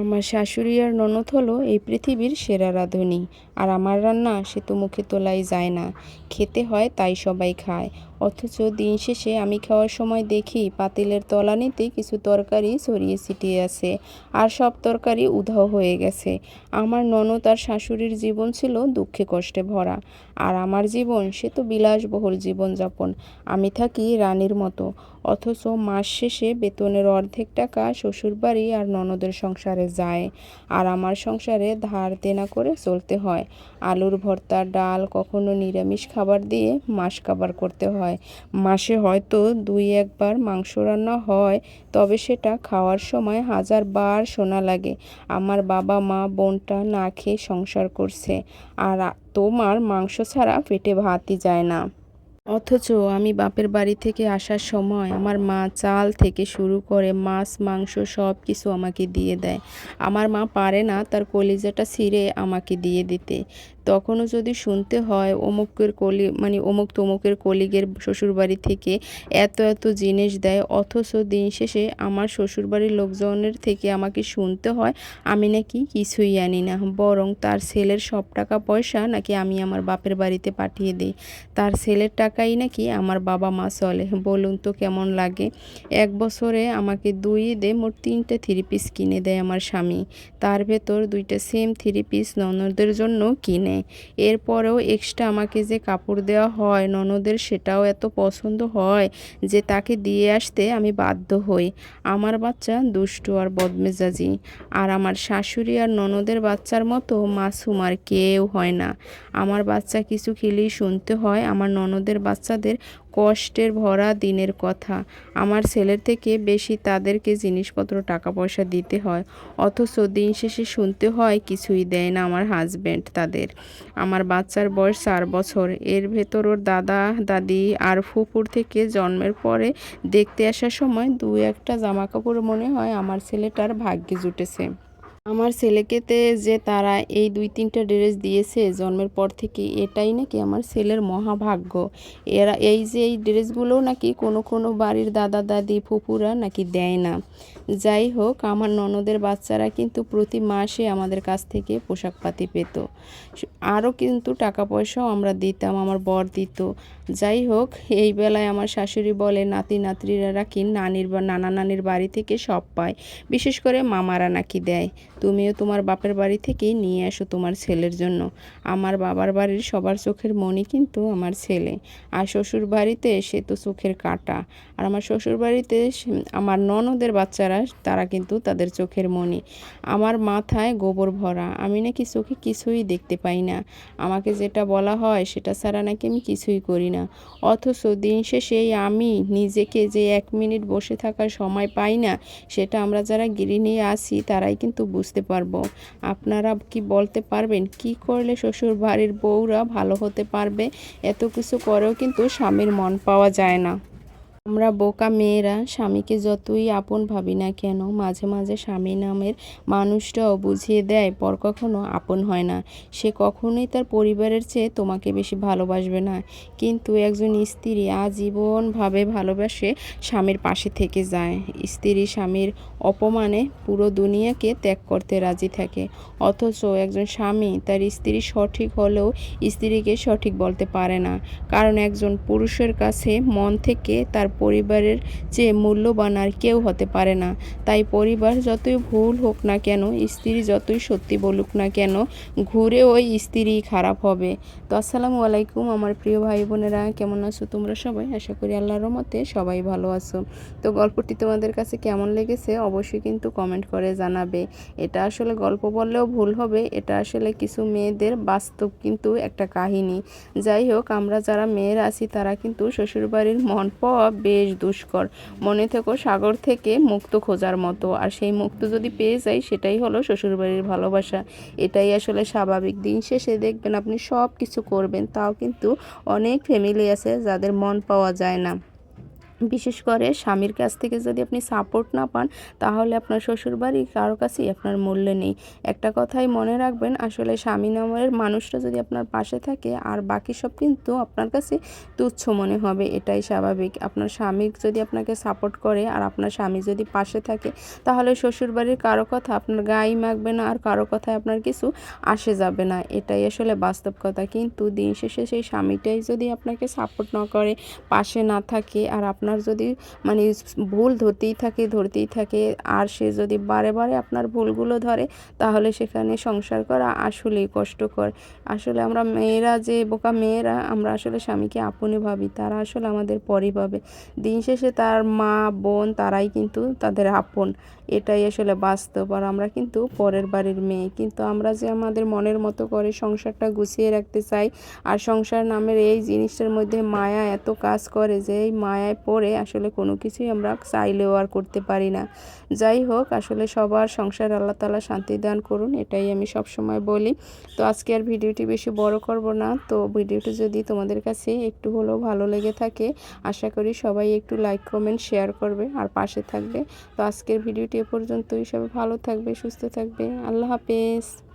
আমার শাশুড়ি আর ননদ হলো এই পৃথিবীর সেরা রাঁধুনি। আর আমার রান্না সে তো মুখে তোলাই যায় না। খেতে হয় তাই সবাই খায়। অথচ দিন শেষে আমি খাওয়ার সময় দেখি পাতিলের তলানিতে কিছু তরকারি ছড়িয়ে ছিটিয়ে আছে আর সব তরকারি উধাও হয়ে গেছে। আমার ননদ আর শাশুড়ির জীবন ছিল দুঃখে কষ্টে ভরা। আর আমার জীবন, সে তো বিলাসবহুল জীবনযাপন। আমি থাকি রানীর মতো। অথচ মাস শেষে বেতনের অর্ধেক টাকা শ্বশুরবাড়ি আর ননদের সংসারে যায়। আর আমার সংসারে ধার দেনা করে চলতে হয়। আলুর ভর্তা ডাল, কখনো নিরামিষ খাবার দিয়ে মাস কাবার করতে হয়। মাসে হয়তো দুই একবার মাংস রান্না হয়, তবে সেটা খাওয়ার সময় হাজার বার শোনা লাগে। আমার বাবা, মা, বোনটা না খেয়ে সংসার করছে। আর তোমার মাংস ছাড়া পেটে ভাতই যায় না। অথচ আমি বাপের বাড়ি থেকে আসার সময় আমার মা চাল থেকে শুরু করে মাছ, মাংস সব কিছু আমাকে দিয়ে দেয়। আমার মা পারে না তার কলিজাটা ছিঁড়ে আমাকে দিয়ে দিতে। তখনও যদি শুনতে হয় অমুকের কলি মানে অমুক তমুকের কলিগের শ্বশুরবাড়ি থেকে এত এত জিনিস দেয়, অথচ দিন শেষে আমার শ্বশুরবাড়ির লোকজনের থেকে আমাকে শুনতে হয়, আমি নাকি কিছুই আনি না। বরং তার ছেলের সব টাকা পয়সা নাকি আমি আমার বাপের বাড়িতে পাঠিয়ে দিই। তার ছেলের টাকাই নাকি আমার বাবা মা চলে। বলুন তো কেমন লাগে? এক বছরে আমাকে দুই দে মোট তিনটে থ্রি পিস কিনে দেয় আমার স্বামী। তার ভেতর দুইটা সেম থ্রি পিস ননদের জন্য কিনে। এরপরেও এক্সট্রা আমাকে যে কাপড় দেওয়া হয়, ননদের সেটাও এত পছন্দ হয় যে তাকে দিয়ে আসতে আমি বাধ্য হই। আমার বাচ্চা দুষ্টু আর বদমেজাজি। আর আমার শাশুড়ি আর ননদের বাচ্চার মতো মাসুম আর কেউ হয় না। আমার বাচ্চা কিছু খেলেই শুনতে হয়, আমার ননদের বাচ্চাদের কষ্টের ভরা দিনের কথা। আমার ছেলের থেকে বেশি তাদেরকে জিনিসপত্র টাকা পয়সা দিতে হয়। অথচ দিন শেষে শুনতে হয় কিছুই দেয় না আমার হাজব্যান্ড তাদের। আমার বাচ্চার বয়স চার বছর। এর ভেতর ওর দাদা, দাদি আর ফুপুর থেকে জন্মের পরে দেখতে আসার সময় দু একটা জামা কাপড় মনে হয় আমার ছেলেটার ভাগ্যে জুটেছে। আমার ছেলেকেতে যে তারা এই দুই তিনটা ড্রেস দিয়েছে জন্মের পর থেকে, এটাই নাকি আমার ছেলের মহাভাগ্য। এরা এই যে এই ড্রেসগুলোও নাকি কোনো কোনো বাড়ির দাদা, দাদি ফুপুরা নাকি দেয় না। যাই হোক, আমার ননদের বাচ্চারা কিন্তু প্রতি মাসে আমাদের কাছ থেকে পোশাক পাতি পেত। আরও কিন্তু টাকা পয়সাও আমরা দিতাম, আমার বর দিত। যাই হোক, এই বেলায় আমার শাশুড়ি বলে, নাতি, নাতনিরা নাকি নানির বা, নানা নানির বাড়ি থেকে সব পায়। বিশেষ করে মামারা নাকি দেয়। তুমিও তোমার বাপের বাড়ি থেকেই নিয়ে আসো তোমার ছেলের জন্য। আমার বাবার বাড়ির সবার চোখের মনি কিন্তু আমার ছেলে। আর শ্বশুর বাড়িতে সে তো চোখের কাটা। আর আমার শ্বশুর বাড়িতে আমার ননদের বাচ্চারা, তারা কিন্তু তাদের চোখের মনি আমার মাথায় গোবর ভরা। আমি নাকি চোখে কিছুই দেখতে পাই না। আমাকে যেটা বলা হয় সেটা ছাড়া নাকি আমি কিছুই করি না। অথচ দিন শেষে আমি নিজেকে যে এক মিনিট বসে থাকার সময় পাই না, সেটা আমরা যারা গৃহিণী আছি, তারাই কিন্তু বুঝতে পারব। আপনারা কি বলতে পারবেন? কি করলে শ্বশুর বাড়ির বউরা ভালো হতে পারবে? এত কিছু করেও কিন্তু স্বামীর মন পাওয়া যায় না। আমরা বোকা মেয়েরা, স্বামীকে যতই আপন ভাবি না কেন, মাঝে মাঝে স্বামী নামের মানুষটাও বুঝিয়ে দেয়, পর কখনো আপন হয় না। সে কখনোই তার পরিবারের চেয়ে তোমাকে বেশি ভালোবাসবে না। কিন্তু একজন স্ত্রী আজীবনভাবে ভালোবাসে স্বামীর পাশে থেকে যায়। স্ত্রী স্বামীর অপমানে পুরো দুনিয়াকে ত্যাগ করতে রাজি থাকে। অথচ একজন স্বামী তার স্ত্রী সঠিক হলেও স্ত্রীকে সঠিক বলতে পারে না। কারণ একজন পুরুষের কাছে মন থেকে তার পরিবারের চেয়ে মূল্যবান আর কেউ হতে পারে না। তাই পরিবার যতই ভুল হোক না কেন, স্ত্রী যতই সত্যি বলুক না কেন, ঘুরে ওই স্ত্রী খারাপ হবে। তো আসসালামু আলাইকুম আমার প্রিয় ভাই বোনেরা, কেমন আছো তোমরা সবাই? আশা করি আল্লাহর মতে সবাই ভালো আছো। তো গল্পটি তোমাদের কাছে কেমন লেগেছে অবশ্যই কিন্তু কমেন্ট করে জানাবে। এটা আসলে গল্প বললেও ভুল হবে, এটা আসলে কিছু মেয়েদের বাস্তব কিন্তু একটা কাহিনী। যাই হোক, আমরা যারা মেয়েরা আছি তারা কিন্তু শ্বশুরবাড়ির মন পাওয়া বেশ দুষ্কর। মনে থেকো সাগর থেকে মুক্ত খোঁজার মতো। আর সেই মুক্ত যদি পেয়ে যাই, সেটাই হলো শ্বশুরবাড়ির ভালোবাসা। এটাই আসলে স্বাভাবিক। দিন শেষে দেখবেন আপনি সব কিছু করবেন, তাও কিন্তু অনেক ফ্যামিলি আছে যাদের মন পাওয়া যায় না। বিশেষ করে স্বামীর কাছ থেকে যদি আপনি সাপোর্ট না পান, তাহলে আপনার শ্বশুরবাড়ি কারও কাছেই আপনার মূল্য নেই। একটা কথাই মনে রাখবেন, আসলে স্বামী নামের মানুষটা যদি আপনার পাশে থাকে, আর বাকি সব কিন্তু আপনার কাছে তুচ্ছ মনে হবে, এটাই স্বাভাবিক। আপনার স্বামী যদি আপনাকে সাপোর্ট করে, আর আপনার স্বামী যদি পাশে থাকে, তাহলে শ্বশুরবাড়ির কারও কথা আপনার গায়ে মাখবে না, আর কারও কথায় আপনার কিছু আসে যাবে না। এটাই আসলে বাস্তব কথা। কিন্তু দিন শেষে সেই স্বামীটাই যদি আপনাকে সাপোর্ট না করে, পাশে না থাকে, আর আপনার যদি মানে ভুল ধরতেই থাকে ধরতেই থাকে, আর সে যদি বারে বারে আপনার ভুলগুলো ধরে, তাহলে সেখানে সংসার করা আসলেই কষ্টকর। আসলে আমরা মেয়েরা যে বোকা মেয়েরা, আমরা আসলে স্বামীকে আপনে ভাবি, তারা আসলে আমাদের পরই ভাবে। দিন শেষে তার মা, বোন, তারাই কিন্তু তাদের আপন। এটাই আসলে বাস্তব, আর আমরা কিন্তু পরের বাড়ির মেয়ে। কিন্তু আমরা যে আমাদের মনের মতো করে সংসারটা গুছিয়ে রাখতে চাই, আর সংসার নামের এই জিনিসটার মধ্যে মায়া এত কাজ করে যে এই মায়ায় পড়ে আসলে কোনো কিছুই আমরা চাইলেও আর করতে পারি না। যাই হোক, আসলে সবার সংসার আল্লাহ তালা শান্তি দান করুন, এটাই আমি সব সময় বলি। তো আজকে আর ভিডিওটি বেশি বড় করব না। তো ভিডিওটি যদি তোমাদের কাছে একটু হলেও ভালো লেগে থাকে, আশা করি সবাই একটু লাইক কমেন্ট শেয়ার করবে আর পাশে থাকবে। তো আজকের ভিডিওটি এ পর্যন্তই। সবাই ভালো থাকবে, সুস্থ থাকবে। আল্লাহ হাফেজ।